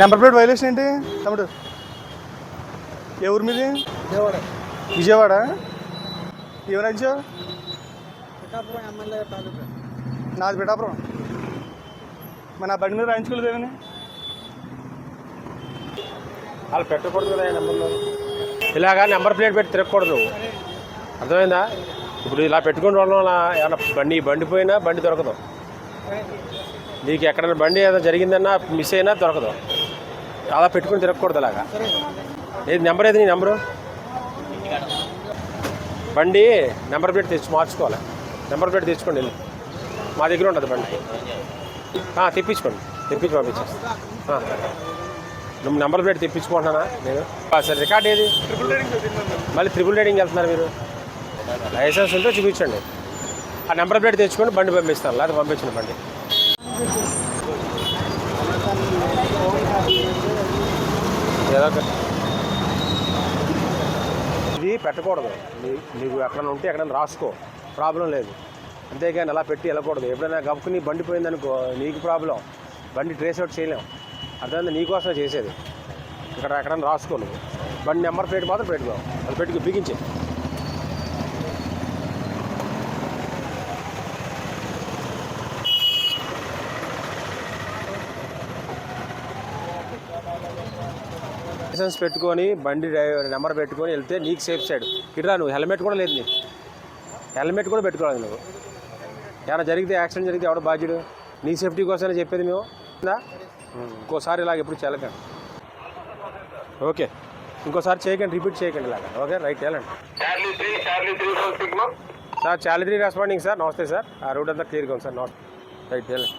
Number plate violation ఏంటి? తమ్ముడు. ఏ ఊరు మీది? విజయవాడ. విజయవాడ. ఏ రాజ్యం పిఠాపురం ఎమ్మెల్యే తాలూకా. నాది పిఠాపురం. మరి నా బండి మీద రాయించుకోలేదు ఏమని వాళ్ళు పెట్టకూడదు కదా నెంబర్లో. ఇలాగా నెంబర్ ప్లేట్ పెట్టి తిరగకూడదు. అర్థమైందా? ఇప్పుడు ఇలా పెట్టుకుని వల్ల ఏమైనా బండి బండి పోయినా బండి దొరకదు. నీకు ఎక్కడైనా బండి ఏదైనా జరిగిందన్నా మిస్ అయినా దొరకదు. అలా పెట్టుకుని తిరగకూడదు అలాగా. ఏది నెంబర్ ఏది నీ నెంబరు? బండి నెంబర్ ప్లేట్ తెచ్చి మార్చుకోవాలి? నెంబర్ ప్లేట్ తెచ్చుకోండి వెళ్ళి. మా దగ్గర ఉంటుంది బండి. తెప్పించుకోండి. తెప్పించి పంపించేస్తాను నువ్వు నెంబర్ ప్లేట్ తెప్పించుకుంటున్నానా నేను? సరే రికార్డ్ ఏది? మళ్ళీ త్రిబుల్ రైడింగ్ వెళ్తున్నారు మీరు. లైసెన్స్ ఉంటే చూపించండి. ఆ నెంబర్ ప్లేట్ తెచ్చుకొని బండి పంపిస్తాను. లేకపోతే పంపించండి బండి. ఇది పెట్టకూడదు. నీకు ఎక్కడైనా ఉంటే ఎక్కడైనా రాసుకో. ప్రాబ్లం లేదు. అంతేగాని అలా పెట్టి వెళ్ళకూడదు. ఎప్పుడైనా గప్పుకుని బండి పోయిందనుకో నీకు ప్రాబ్లం. బండి ట్రేస్ అవుట్ చేయలేం. అర్థమైంది? నీకోసమే చేసేది. ఇక్కడ ఎక్కడైనా రాసుకో నువ్వు. బండి నెంబర్ ప్లేట్ మాత్రం పెట్టుకో. అది పెట్టుకు. బిగించే. లైసెన్స్ పెట్టుకొని బండి డ్రైవర్ నెంబర్ పెట్టుకొని వెళ్తే నీకు సేఫ్ సైడ్ ఇట్లా నువ్వు హెల్మెట్ కూడా లేదు నీకు. హెల్మెట్ కూడా పెట్టుకోవాలి నువ్వు. ఏమైనా జరిగితే యాక్సిడెంట్ జరిగితే ఎవడ బాధ్యుడు? నీ సేఫ్టీ కోసమే చెప్పేది మేము? ఇంకోసారి ఇలాగ ఎప్పుడు చేయకండి ఓకే. ఇంకోసారి చేయకండి రిపీట్ చేయకండి ఇలాగ. ఓకే రైట్ వెళ్ళండి. Three Charlie three sir responding sir. నమస్తే సార్. ఆ రూట్ అంతా క్లియర్గా ఉంది సార్. నమస్తే. రైట్ వెళ్ళండి.